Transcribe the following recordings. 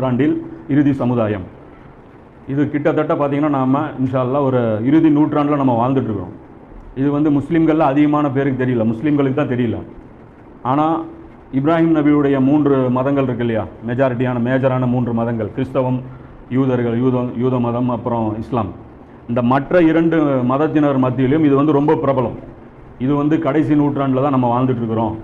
நூற்றாண்டில் இறுதி சமுதாயம். இது கிட்டத்தட்ட பார்த்தீங்கன்னா நாம் இன்ஷால்லாம் ஒரு இறுதி நூற்றாண்டில் நம்ம வாழ்ந்துட்டுருக்கோம். இது வந்து முஸ்லீம்களில் அதிகமான பேருக்கு தெரியல. முஸ்லீம்களுக்கு தான் தெரியல. ஆனால் இப்ராஹிம் நபியுடைய மூன்று மதங்கள் இருக்கு இல்லையா? மெஜாரிட்டியான மேஜரான மூன்று மதங்கள். கிறிஸ்தவம் யூதர்கள் யூத யூத மதம் அப்புறம் இஸ்லாம். இந்த மற்ற இரண்டு மதத்தினர் மத்தியிலும் இது வந்து ரொம்ப பிரபலம். இது வந்து கடைசி நூற்றாண்டில் தான் நம்ம வாழ்ந்துட்டுருக்குறோம்.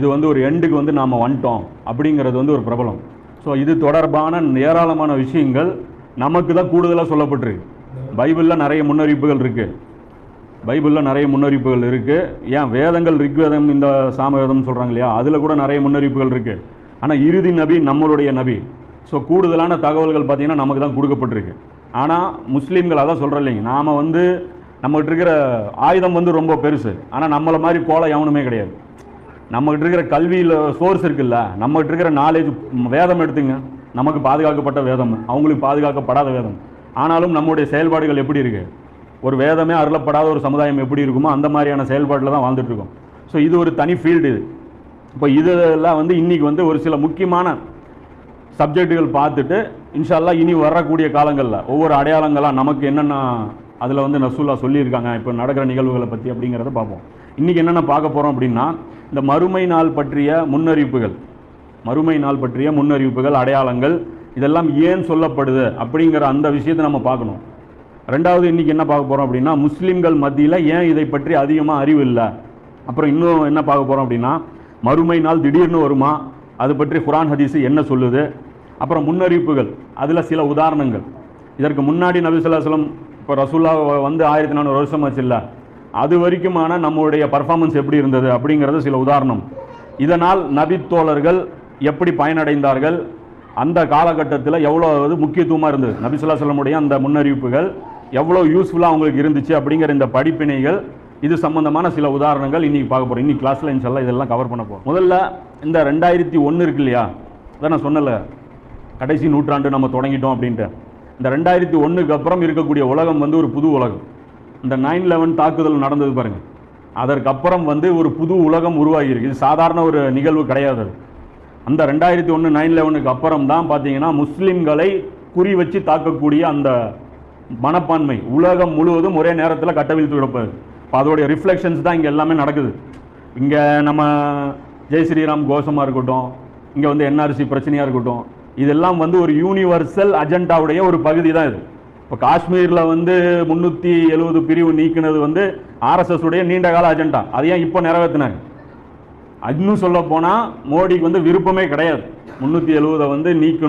இது வந்து ஒரு எண்டுக்கு வந்து நாம் வந்துட்டோம் அப்படிங்கிறது வந்து ஒரு பிரபலம். ஸோ இது தொடர்பான ஏராளமான விஷயங்கள் நமக்கு தான் கூடுதலாக சொல்லப்பட்டிருக்கு. பைபிளில் நிறைய முன்னறிவிப்புகள் இருக்குது பைபிளில் நிறைய முன்னறிவிப்புகள் இருக்குது ஏன்? வேதங்கள் ரிக்வேதம் இந்த சாமவேதம் சொல்கிறாங்க இல்லையா? அதில் கூட நிறைய முன்னறிவிப்புகள் இருக்குது ஆனால் இறுதி நபி நம்மளுடைய நபி. ஸோ கூடுதலான தகவல்கள் பார்த்தீங்கன்னா நமக்கு தான் கொடுக்கப்பட்டிருக்கு. ஆனால் முஸ்லீம்கள் அதான் சொல்கிறோம் இல்லைங்க. நாம் வந்து நம்மகிட்ட இருக்கிற ஆயுதம் வந்து ரொம்ப பெருசு. ஆனால் நம்மளை மாதிரி கோலம் எவனுமே கிடையாது. நம்மகிட்ட இருக்கிற கல்வியில் சோர்ஸ் இருக்குல்ல நம்மகிட்ட இருக்கிற நாலேஜ் வேதம் எடுத்துங்க. நமக்கு பாதுகாக்கப்பட்ட வேதம். அவங்களுக்கு பாதுகாக்கப்படாத வேதம். ஆனாலும் நம்முடைய செயல்பாடுகள் எப்படி இருக்குது ஒரு வேதமே அருளப்படாத ஒரு சமுதாயம் எப்படி இருக்குமோ அந்த மாதிரியான செயல்பாட்டில் தான் வாழ்ந்துட்டு இருக்கோம். ஸோ இது ஒரு தனி ஃபீல்டு இது. இப்போ இதெல்லாம் வந்து இன்றைக்கி வந்து ஒரு சில முக்கியமான சப்ஜெக்ட்டுகள் பார்த்துட்டு இன்ஷால்லா இனி வரக்கூடிய காலங்களில் ஒவ்வொரு அடையாளங்களாக நமக்கு என்னென்ன அதில் வந்து நசூல்லா சொல்லியிருக்காங்க இப்போ நடக்கிற நிகழ்வுகளை பற்றி அப்படிங்கிறத பார்ப்போம். இன்றைக்கி என்னென்ன பார்க்க போகிறோம் அப்படின்னா இந்த மறுமை நாள் பற்றிய முன்னறிவிப்புகள். மறுமை நாள் பற்றிய முன்னறிவிப்புகள் அடையாளங்கள் இதெல்லாம் ஏன் சொல்லப்படுது அப்படிங்கிற அந்த விஷயத்தை நம்ம பார்க்கணும். ரெண்டாவது இன்றைக்கி என்ன பார்க்க போகிறோம் அப்படின்னா முஸ்லீம்கள் மத்தியில் ஏன் இதை பற்றி அதிகமாக அறிவு இல்லை? அப்புறம் இன்னும் என்ன பார்க்க போகிறோம் அப்படின்னா மறுமை நாள் திடீர்னு வருமா? அது பற்றி குரான் ஹதீஸ் என்ன சொல்லுது? அப்புறம் முன்னறிவிப்புகள் அதில் சில உதாரணங்கள். இதற்கு முன்னாடி நபிசுல்லா சொல்லம் இப்போ ரசூல்லா வந்து ஆயிரத்தி நானூறு வருஷம் ஆச்சு இல்லை? அது வரைக்குமான நம்மளுடைய பர்ஃபார்மன்ஸ் எப்படி இருந்தது அப்படிங்கிறது சில உதாரணம். இதனால் நபித்தோழர்கள் எப்படி பயனடைந்தார்கள்? அந்த காலகட்டத்தில் எவ்வளோ அது முக்கியத்துவமாக இருந்தது? நபி சொல்லமுடைய அந்த முன்னறிவிப்புகள் எவ்வளோ யூஸ்ஃபுல்லாக அவங்களுக்கு இருந்துச்சு அப்படிங்கிற இந்த படிப்பினைகள் இது சம்பந்தமான சில உதாரணங்கள் இன்றைக்கி பார்க்க போகிறோம் இன்றைக்கி கிளாஸில் இன்ஷால்லா இதெல்லாம் கவர் பண்ண போகிறோம் முதல்ல இந்த ரெண்டாயிரத்தி ஒன்று இருக்கு இல்லையா? அதான் நான் சொன்னல கடைசி நூற்றாண்டு நம்ம தொடங்கிட்டோம் அப்படின்ட்டு. இந்த ரெண்டாயிரத்தி ஒன்றுக்கு அப்புறம் இருக்கக்கூடிய உலகம் வந்து ஒரு புது உலகம். இந்த நைன் லெவன் தாக்குதல் நடந்தது பாருங்கள் அதற்கப்புறம் வந்து ஒரு புது உலகம் உருவாகியிருக்கு இது சாதாரண ஒரு நிகழ்வு கிடையாது அது. அந்த ரெண்டாயிரத்தி ஒன்று நைன் லெவனுக்கு அப்புறம் தான் பார்த்தீங்கன்னா முஸ்லீம்களை குறி வச்சு தாக்கக்கூடிய அந்த மனப்பான்மை உலகம் முழுவதும் ஒரே நேரத்தில் கட்டவிழ்த்து கிடப்பது. இப்போ அதோடைய ரிஃப்ளெக்ஷன்ஸ் தான் இங்கே எல்லாமே நடக்குது. இங்கே நம்ம ஜெய் ஸ்ரீராம் கோஷமாக இருக்கட்டும் இங்கே வந்து என்ஆர்சி பிரச்சனையாக இருக்கட்டும் இதெல்லாம் வந்து ஒரு யூனிவர்சல் அஜெண்டாவுடைய ஒரு பகுதி தான் இது. இப்போ காஷ்மீரில் வந்து முந்நூற்றி எழுபது பிரிவு நீக்கினது வந்து ஆர்எஸ்எஸ் உடைய நீண்ட கால அஜெண்டா. அது ஏன் இப்போ நிறைவேற்றினாங்க இன்னும் சொல்ல போனால் மோடிக்கு வந்து விருப்பமே கிடையாது. முந்நூற்றி எழுபதை வந்து நீக்கணும்.